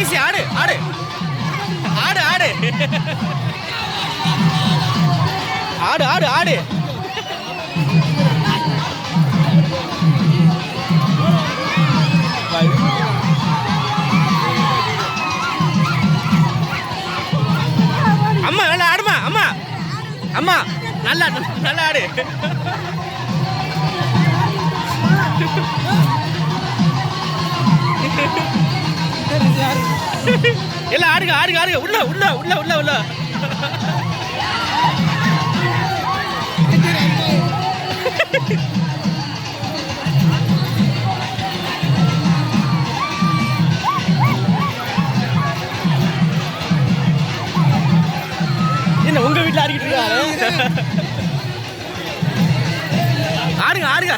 IC ஆடு ஆடு. ஆடு ஆடு. ஆடு ஆடு ஆடு. அம்மா நல்லா ஆடுமா அம்மா. அம்மா நல்லா நல்லா ஆடு. எல்லாம் ஆடுங்க ஆடுங்க ஆடுங்க. உள்ள உள்ள உள்ள உள்ள உள்ள. என்ன உங்க வீட்டுல ஆடிக்கிட்டு இருக்காரு? ஆடுங்க ஆடுங்க.